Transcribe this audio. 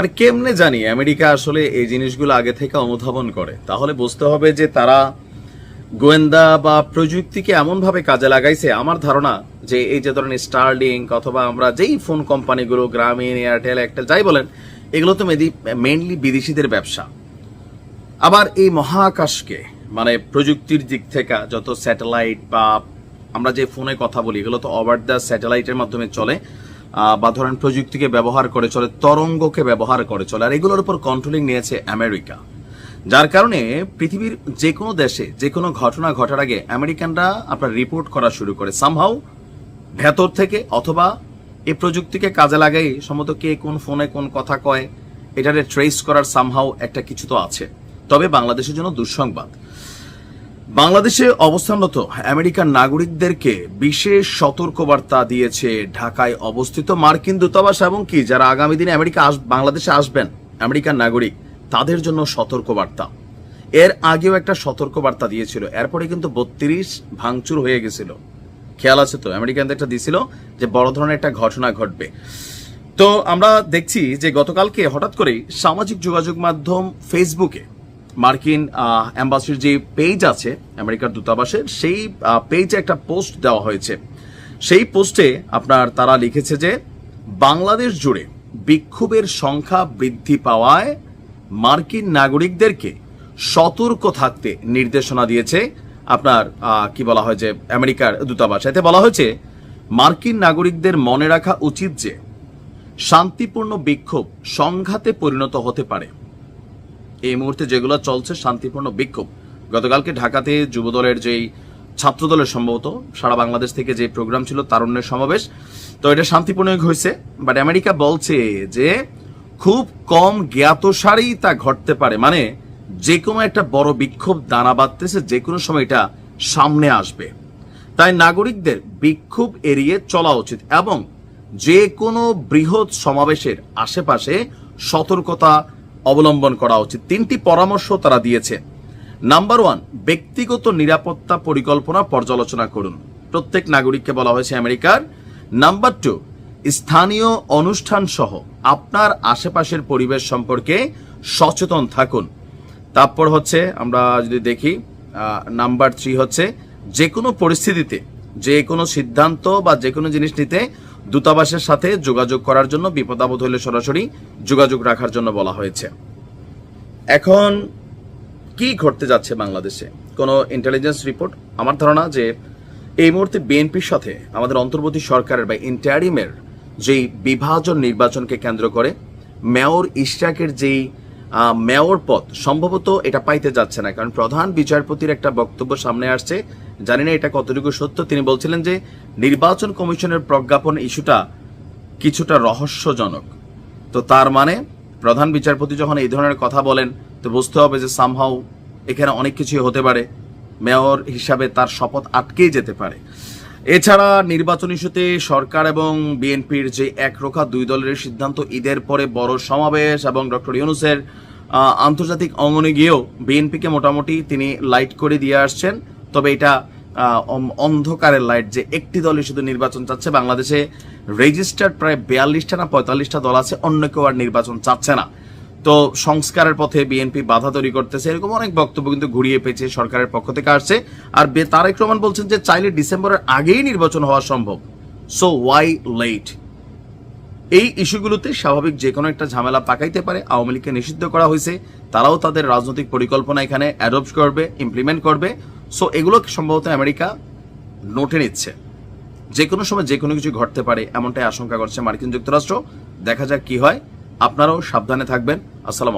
মানে কেমনে জানি আমেরিকা আসলে এই জিনিসগুলো আগে থেকে অনুধাবন করে? তাহলে বুঝতে হবে যে তারা গোয়েন্দা বা প্রযুক্তিকে এমনভাবে কাজে লাগাইছে, আমার ধারণা যে এই যে ধরেন স্টারলিংক অথবা আমরা যেই ফোন কোম্পানিগুলো গ্রামীণ এয়ারটেল একটা যাই বলেন, এগুলো তো মেইনলি বিদেশিদের ব্যবসা। আবার এই মহাকাশকে মানে প্রযুক্তির দিক থেকে যত স্যাটেলাইট বা আমরা যে ফোনে কথা বলি, এগুলো তো ওভার দ্য স্যাটেলাইটের মাধ্যমে চলে। বা ধরেন প্রযুক্তিকে ব্যবহার করে চলে, তরঙ্গকে ব্যবহার করে চলে। আর এগুলোর উপর কন্ট্রোলিং নিয়েছে আমেরিকা। যার কারণে পৃথিবীর যে কোনো দেশে যে কোনো ঘটনা ঘটার আগে আমেরিকানরা আপনার রিপোর্ট করা শুরু করে। সামহাও ভেতর থেকে অথবা এই প্রযুক্তিকে কাজে লাগাই, সম্ভবত কে কোন ফোনে কোন কথা কয়, এটারে ট্রেস করার সামহাও একটা কিছু তো আছে। তবে বাংলাদেশের জন্য দুঃসংবাদ। বাংলাদেশে অবস্থানরত আমেরিকান নাগরিকদেরকে বিশেষ সতর্কবার্তা দিয়েছে ঢাকায় অবস্থিত মার্কিন দূতাবাস এবং কি, যারা আগামী দিনে আমেরিকা বাংলাদেশে আসবেন, আমেরিকান নাগরিক, তাদের জন্য সতর্কবার্তা। এর আগেও একটা সতর্কবার্তা দিয়েছিল, এরপরে কিন্তু বত্রিশ ভাঙচুর হয়ে গেছিল। খেয়াল আছে তো? আমেরিকানদের একটা দিছিল যে বড় ধরনের একটা ঘটনা ঘটবে। তো আমরা দেখছি যে গতকালকে হঠাৎ করেই সামাজিক যোগাযোগ মাধ্যম ফেসবুকে মার্কিন অ্যাম্বাসির যে পেজ আছে, আমেরিকার দূতাবাসের, সেই পেজে একটা পোস্ট দেওয়া হয়েছে। সেই পোস্টে আপনার তারা লিখেছে যে, বাংলাদেশ জুড়ে বিক্ষোভের সংখ্যা বৃদ্ধি পাওয়ায় মার্কিন নাগরিকদেরকে সতর্ক থাকতে নির্দেশনা দিয়েছে আপনার কি বলা হয় যে, আমেরিকার দূতাবাস। এতে বলা হয়েছে, মার্কিন নাগরিকদের মনে রাখা উচিত যে, শান্তিপূর্ণ বিক্ষোভ সংঘাতে পরিণত হতে পারে। এই মুহূর্তে যেগুলো চলছে, শান্তিপূর্ণ বিক্ষোভ। গতকালকে ঢাকাতে যুবদলের যেই ছাত্রদলের সম্ভবত, সারা বাংলাদেশ থেকে যে প্রোগ্রাম ছিল, তারুণ্যের সমাবেশ। তো এটা শান্তিপূর্ণ হয়েছে। বাট আমেরিকা বলছে যে, খুব কম জ্ঞাতসারেই তা ঘটতে পারে। মানে যে কোনো একটা বড় বিক্ষোভ দানা বাঁধতেছে, যে কোনো সময় এটা সামনে আসবে। তাই নাগরিকদের বিক্ষোভ এড়িয়ে চলা উচিত এবং যে কোনো বৃহৎ সমাবেশের আশেপাশে সতর্কতা অবলম্বন করা উচিত। তিনটি পরামর্শ তারা দিয়েছে। নাম্বার ওয়ান, ব্যক্তিগত নিরাপত্তা পরিকল্পনা পর্যালোচনা করুন। প্রত্যেক নাগরিককে বলা হয়েছে আমেরিকার। নাম্বার টু, স্থানীয় অনুষ্ঠান সহ আপনার আশেপাশের পরিবেশ সম্পর্কে সচেতন থাকুন। তারপর হচ্ছে, আমরা যদি দেখি নাম্বার থ্রি হচ্ছে, যে কোনো পরিস্থিতিতে, যে কোনো সিদ্ধান্ত বা যে কোনো জিনিস নিতে দূতাবাসের সাথে যোগাযোগ করার জন্য বিপদাবদ হলে সরাসরি যোগাযোগ রাখার জন্য বলা হয়েছে। এখন কি ঘটতে যাচ্ছে বাংলাদেশে? কোনো ইন্টেলিজেন্স রিপোর্ট আমার ধারণা যে এই মুহূর্তে বিএনপির সাথে আমাদের অন্তর্বর্তী সরকারের বা ইন্টারিমের যেই বিভাজন নির্বাচনকে কেন্দ্র করে মেয়র ইশরাকের যেই মেয়র পদ। সম্ভবত এটা পাইতে যাচ্ছে না, কারণ প্রধান বিচারপতির একটা বক্তব্য সামনে আসছে। জানি না এটা কতটুকু সত্য। তিনি বলছিলেন যে, নির্বাচন কমিশনের প্রজ্ঞাপন ইস্যুটা কিছুটা রহস্যজনক। তো তার মানে প্রধান বিচারপতি যখন এই ধরনের কথা বলেন, তো বুঝতে হবে যে সামহাও এখানে অনেক কিছুই হতে পারে। মেয়র হিসাবে তার শপথ আটকেই যেতে পারে। এছাড়া নির্বাচন ইস্যুতে সরকার এবং বিএনপির যে একরোখা দুই দলের সিদ্ধান্ত, ঈদের পরে বড় সমাবেশ এবং ডক্টর ইউনুসের আন্তর্জাতিক অঙ্গনে গিয়েও বিএনপিকে মোটামুটি তিনি লাইট করে দিয়ে আসছেন। তবে এটা অন্ধকারের লাইট যে একটি দলই শুধু নির্বাচন চাচ্ছে। বাংলাদেশে রেজিস্টার্ড প্রায় বিয়াল্লিশটা না পঁয়তাল্লিশটা দল আছে, অন্য কেউ আর নির্বাচন চাচ্ছে না। তো সংস্কারের পথে বিএনপি বাধা তৈরি করতেছে, এরকম অনেক বক্তব্য কিন্তু ঘুরিয়ে পেয়েছে সরকারের পক্ষ থেকে আসছে। আর তারেক রহমান বলছেন যে চাইলে ডিসেম্বরের আগেই নির্বাচন হওয়া সম্ভব। সো ওয়াই লেট এই ইস্যুগুলোতে স্বাভাবিক যে কোনো একটা ঝামেলা পাকাইতে পারে, আওয়ামী লীগকে নিষিদ্ধ করা হয়েছে, তারাও তাদের রাজনৈতিক পরিকল্পনা এখানে অ্যাডপ্ট করবে ইমপ্লিমেন্ট করবে। সো এগুলো সম্ভবত আমেরিকা নোটে নিচ্ছে। যে কোনো সময় যে কোনো কিছু ঘটতে পারে, এমনটাই আশঙ্কা করছে মার্কিন যুক্তরাষ্ট্র। দেখা যাক কি হয়। আপনারাও সাবধানে থাকবেন। আসসালাম